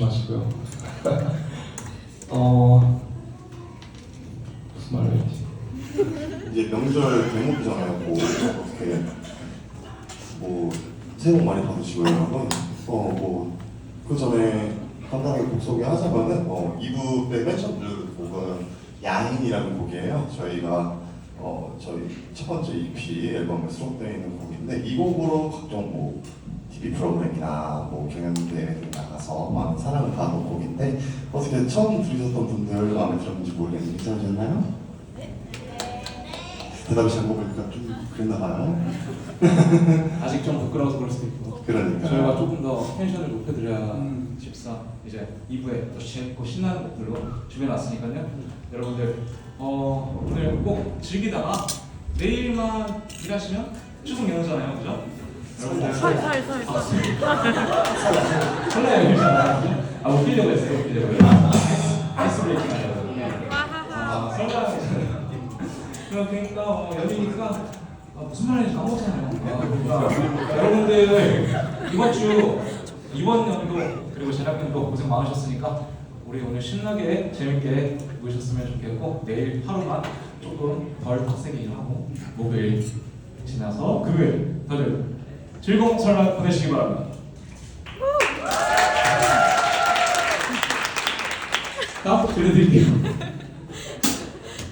마시고요. 어 무슨 말을 해야지? 이제 명절 대목이잖아요. 뭐 어떻게 뭐 새해 복 많이 받으시고요, 여러분. 어뭐그 전에 간단하게 곡 소개하자면은 어 2부 때맨 처음 들은 곡은 야인이라는 곡이에요. 저희가 어 저희 첫 번째 EP 앨범에 수록되어 있는 곡인데 이 곡으로 각종 뭐 TV 프로그램이나 뭐 많은 사랑을 받은 곡인데 어떻게 처음 들으셨던 분들 마음에 들었는지 모르겠는데 괜찮으셨나요? 대답이 잘 먹으니까 좀 그랬나 봐요. 아직 좀 부끄러워서 그럴 수도 있고 그러니까. 저희가 조금 더 텐션을 높여드려야 음. 싶사 이제 2부에 더 재밌고 신나는 곡들로 준비해놨으니까요 여러분들 어, 오늘 꼭 즐기다가 내일만 일하시면 추석 연휴잖아요 그죠? 아아 그러니까 어, 아, 아, 그러니까 하루만 조금 덜 빡세게 일하고 목요일 지나서 금요일 다들 즐거운 설날 보내시기 바랍니다. 다음 곡 들려드릴게요.